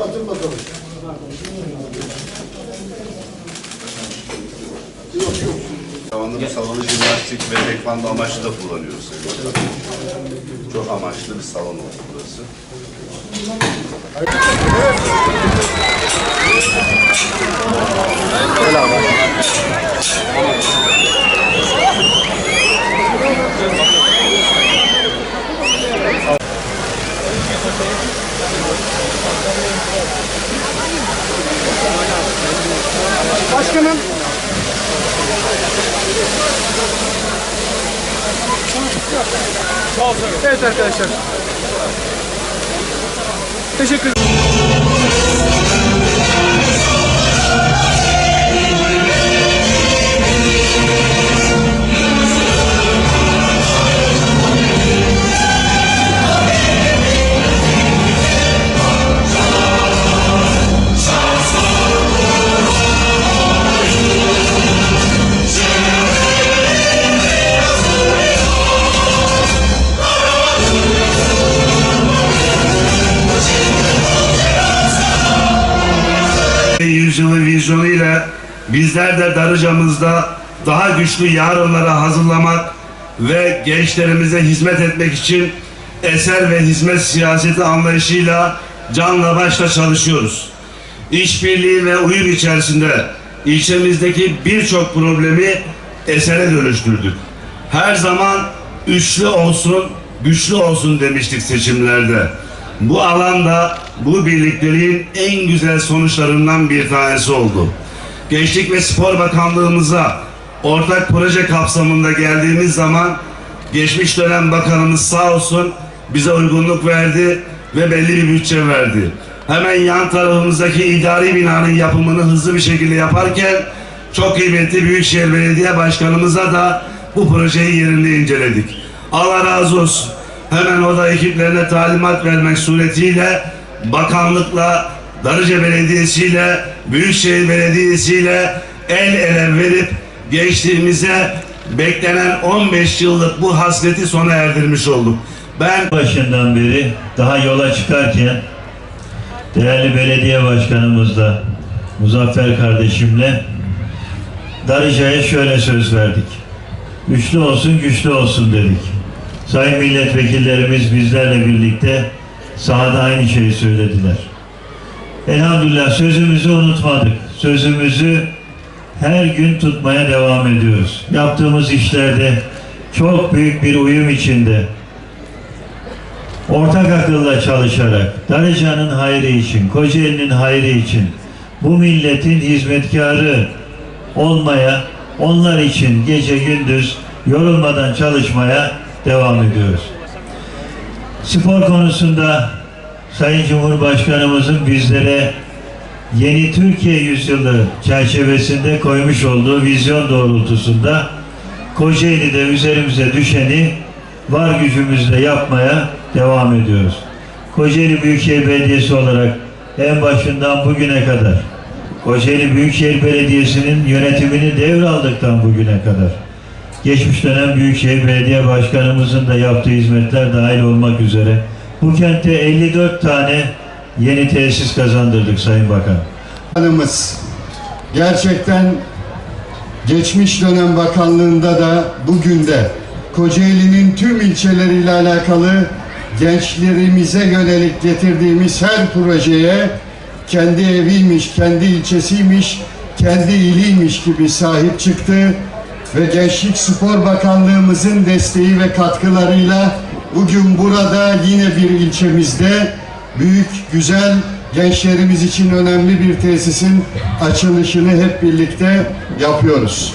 deyip atın bakalım. Yok yok. Zamanda bu salonu jimnastik ve tekvando amaçlı da kullanıyoruz. Sayın. Çok amaçlı bir salon oldu burası. Başkanım. Evet arkadaşlar. Teşekkür yüzyılı vizyonuyla bizler de Darıca'mızda daha güçlü yarınları hazırlamak ve gençlerimize hizmet etmek için eser ve hizmet siyaseti anlayışıyla canla başla çalışıyoruz. İşbirliği ve uyum içerisinde ilçemizdeki birçok problemi esere dönüştürdük. Her zaman üçlü olsun, güçlü olsun demiştik seçimlerde. Bu alanda bu birlikteliğin en güzel sonuçlarından bir tanesi oldu. Gençlik ve Spor Bakanlığımıza ortak proje kapsamında geldiğimiz zaman geçmiş dönem bakanımız sağ olsun bize uygunluk verdi ve belli bir bütçe verdi. Hemen yan tarafımızdaki idari binanın yapımını hızlı bir şekilde yaparken çok kıymetli Büyükşehir Belediye Başkanımıza da bu projeyi yerinde inceledik. Allah razı olsun. Hemen o da ekiplerine talimat vermek suretiyle bakanlıkla, Darıca Belediyesi ile, Büyükşehir Belediyesi ile el ele verip gençliğimize beklenen 15 yıllık bu hasreti sona erdirmiş olduk. Ben başından beri daha yola çıkarken değerli belediye başkanımızla Muzaffer kardeşimle Darıca'ya şöyle söz verdik. Güçlü olsun, güçlü olsun dedik. Sayın milletvekillerimiz bizlerle birlikte sahada aynı şeyi söylediler. Elhamdülillah sözümüzü unutmadık. Sözümüzü her gün tutmaya devam ediyoruz. Yaptığımız işlerde çok büyük bir uyum içinde ortak akılla çalışarak Darıca'nın hayrı için, Kocaeli'nin hayrı için bu milletin hizmetkarı olmaya, onlar için gece gündüz yorulmadan çalışmaya devam ediyoruz. Spor konusunda Sayın Cumhurbaşkanımızın bizlere yeni Türkiye yüzyılı çerçevesinde koymuş olduğu vizyon doğrultusunda Kocaeli'de üzerimize düşeni var gücümüzle yapmaya devam ediyoruz. Kocaeli Büyükşehir Belediyesi olarak en başından bugüne kadar Kocaeli Büyükşehir Belediyesi'nin yönetimini devraldıktan bugüne kadar geçmiş dönem Büyükşehir Belediye Başkanımızın da yaptığı hizmetler dahil olmak üzere bu kente 54 tane yeni tesis kazandırdık Sayın Bakan. Bakanımız gerçekten geçmiş dönem bakanlığında da bugün de Kocaeli'nin tüm ilçeleriyle alakalı gençlerimize yönelik getirdiğimiz her projeye kendi eviymiş, kendi ilçesiymiş, kendi iliymiş gibi sahip çıktı ve Gençlik Spor Bakanlığımızın desteği ve katkılarıyla bugün burada yine bir ilçemizde büyük, güzel, gençlerimiz için önemli bir tesisin açılışını hep birlikte yapıyoruz.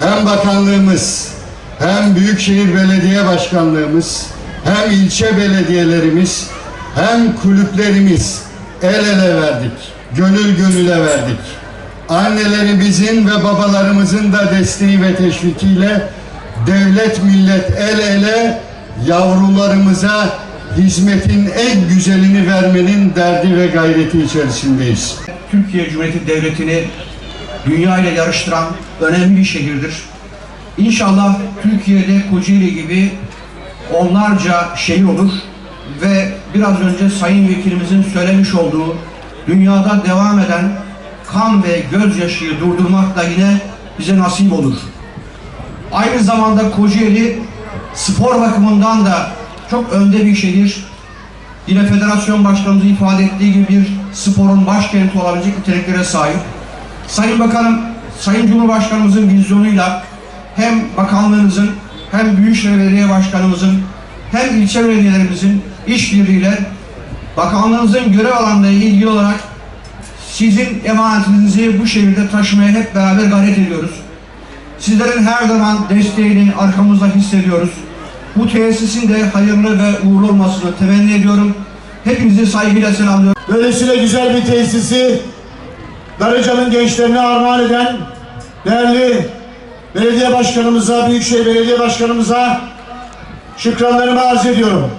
Hem bakanlığımız, hem Büyükşehir Belediye Başkanlığımız, hem ilçe belediyelerimiz, hem kulüplerimiz el ele verdik, gönül gönüle verdik. Annelerimizin ve babalarımızın da desteği ve teşvikiyle devlet millet el ele yavrularımıza hizmetin en güzelini vermenin derdi ve gayreti içerisindeyiz. Türkiye Cumhuriyeti Devleti'ni dünya ile yarıştıran önemli bir şehirdir. İnşallah Türkiye'de Kocaeli gibi onlarca şehir olur ve biraz önce Sayın Vekilimizin söylemiş olduğu dünyada devam eden kan ve gözyaşıyı durdurmak da yine bize nasip olur. Aynı zamanda Kocaeli spor bakımından da çok önde bir şehir. Yine federasyon başkanımız ifade ettiği gibi bir sporun başkenti olabilecek niteliklere sahip. Sayın Bakanım, Sayın Cumhurbaşkanımızın vizyonuyla hem bakanlığınızın hem Büyükşehir Belediye Başkanımızın hem ilçe belediyelerimizin işbirliğiyle bakanlığınızın görev alanlarıyla ilgili olarak sizin emanetinizi bu şehirde taşımaya hep beraber gayret ediyoruz. Sizlerin her zaman desteğini arkamızda hissediyoruz. Bu tesisin de hayırlı ve uğurlu olmasını temenni ediyorum. Hepinizi saygıyla selamlıyorum. Böylesine güzel bir tesisi Darıca'nın gençlerine armağan eden değerli belediye başkanımıza, Büyükşehir Belediye Başkanımıza şükranlarımı arz ediyorum.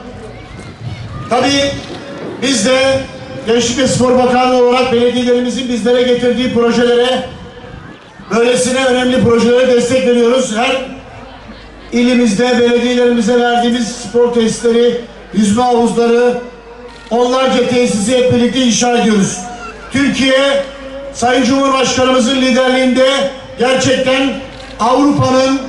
Tabii biz de Gençlik ve Spor Bakanlığı olarak belediyelerimizin bizlere getirdiği projelere böylesine önemli projelere destek veriyoruz. Her ilimizde belediyelerimize verdiğimiz spor tesisleri, yüzme havuzları, onlarca tesisi hep birlikte inşa ediyoruz. Türkiye Sayın Cumhurbaşkanımızın liderliğinde gerçekten Avrupa'nın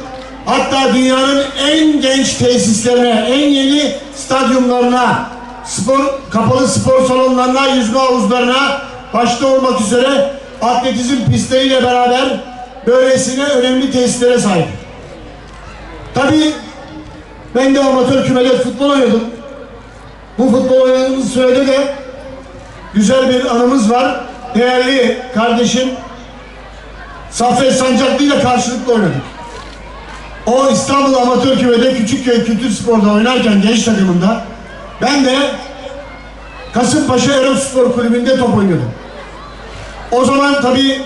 hatta dünyanın en genç tesislerine, en yeni stadyumlarına, spor kapalı spor salonlarına, yüzme havuzlarına başta olmak üzere atletizm pistleriyle beraber böylesine önemli tesislere sahip. Tabii ben de amatör kümede futbol oynadım. Bu futbol oynadığımız sürede de güzel bir anımız var. Değerli kardeşim Saffet Sancaklı ile karşılıklı oynadık. O İstanbul Amatör Kümede Küçükköy Kültür Spor'da oynarken genç takımında ben de Kasımpaşa Erospor Kulübü'nde top oynuyordum. O zaman tabii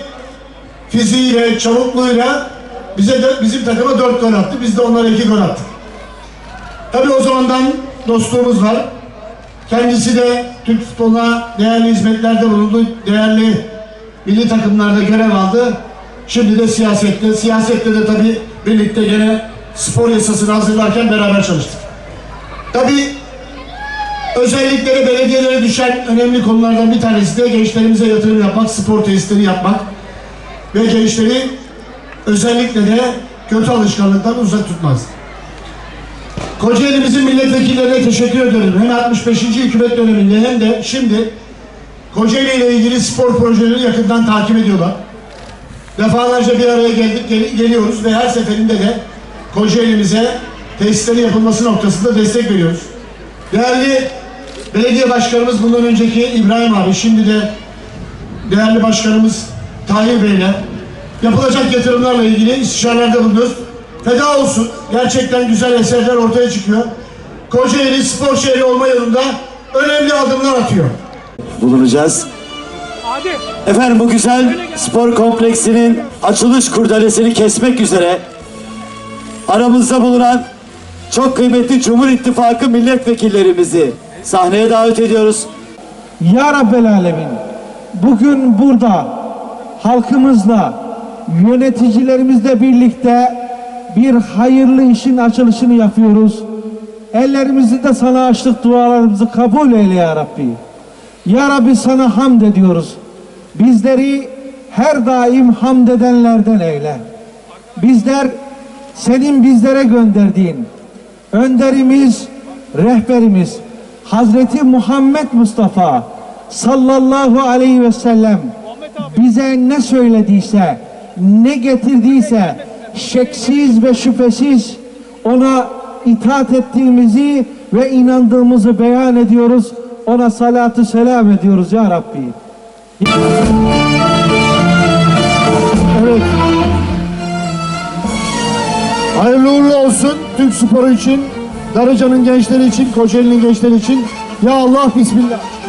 fiziğiyle, çabukluğuyla bize de, bizim takıma dört gol attı. Biz de onlara iki gol attık. Tabii o zamandan dostluğumuz var. Kendisi de Türk futboluna değerli hizmetlerde bulundu. Değerli milli takımlarda görev aldı. Şimdi de siyasette. Siyasette de tabii birlikte gene spor yasasını hazırlarken beraber çalıştık. Tabii özellikle belediyelere düşen önemli konulardan bir tanesi de gençlerimize yatırım yapmak, spor tesisleri yapmak ve gençleri özellikle de kötü alışkanlıktan uzak tutmaz. Kocaeli'mizin milletvekillerine teşekkür ederim. Hem 65. hükümet döneminde hem de şimdi Kocaeli ile ilgili spor projelerini yakından takip ediyorlar. Defalarca bir araya geldik, gel- geliyoruz ve her seferinde de Kocaeli'mize tesislerin yapılması noktasında destek veriyoruz. Değerli belediye başkanımız bundan önceki İbrahim abi, şimdi de değerli başkanımız Tahir Bey'le yapılacak yatırımlarla ilgili istişarelerde bulunuyoruz. Feda olsun. Gerçekten güzel eserler ortaya çıkıyor. Kocaeli spor şehri olma yolunda önemli adımlar atıyor. bulunacağız. Efendim bu güzel spor kompleksinin açılış kurdelesini kesmek üzere aramızda bulunan çok kıymetli Cumhur İttifakı milletvekillerimizi sahneye davet ediyoruz. Ya Rabbel Alemin bugün burada halkımızla yöneticilerimizle birlikte bir hayırlı işin açılışını yapıyoruz. Ellerimizi de sana açtık dualarımızı kabul eyle ya Rabbi. Ya Rabbi sana hamd ediyoruz. Bizleri her daim hamd edenlerden eyle. Bizler senin bizlere gönderdiğin önderimiz, rehberimiz Hazreti Muhammed Mustafa sallallahu aleyhi ve sellem bize ne söylediyse, ne getirdiyse şeksiz ve şüphesiz ona itaat ettiğimizi ve inandığımızı beyan ediyoruz. Ona salatü selam ediyoruz ya Rabbi. Evet. Hayırlı uğurlu olsun Türk sporu için, Darıca'nın gençleri için, Kocaeli'nin gençleri için. Ya Allah Bismillah.